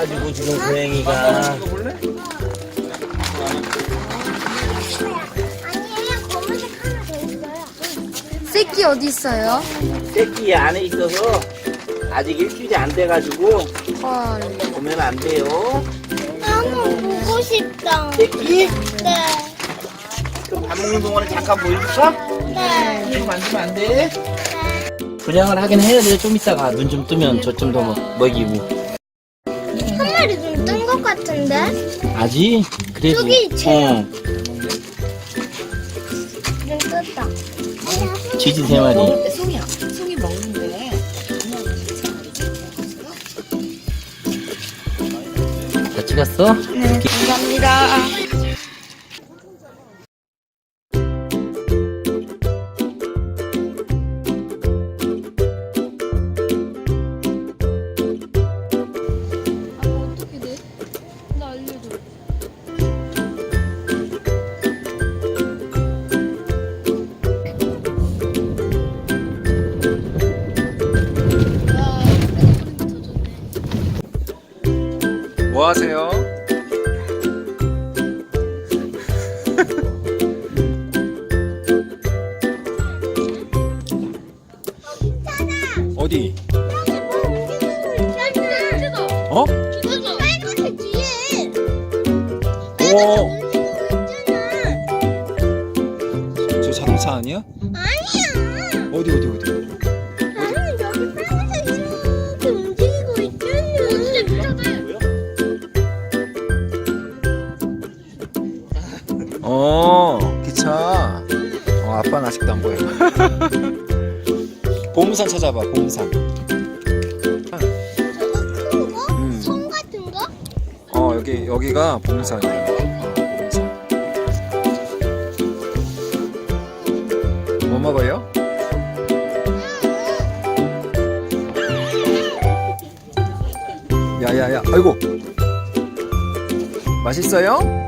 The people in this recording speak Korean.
가지고 지금 고양이가. 새끼 어디 있어요? 새끼 안에 있어서 아직 일주일이 안 돼가지고 헐. 보면 안 돼요. 한번 보고 싶다. 새끼? 네. 그럼 밥 먹는 동안에 잠깐 보여줄까? 네. 이거 만지면 안 돼. 분양을 하긴 해야 돼요. 좀 이따가 눈 좀 뜨면 저좀 더 먹이고. 한 마리 좀뜬 것 같은데? 아직? 그래도. 있지. 어, 좀 떴다. 쥐지 세 마리. 송이야. 송이 먹는데. 다 찍었어? 네, 감사합니다. 뭐 하세요? 어디? 어? 오, 있잖아. 저 자동차? 아니야. 어디 어디 어디? 어, 기차. 어, 아빠는 아직도 안 보여. 봄산 찾아봐, 봄산. 저거 큰 거? 음. 성 같은 거? 어, 여기 여기가 봄산이야. 어. 뭐 먹어요? 야야야, 아이고. 맛있어요?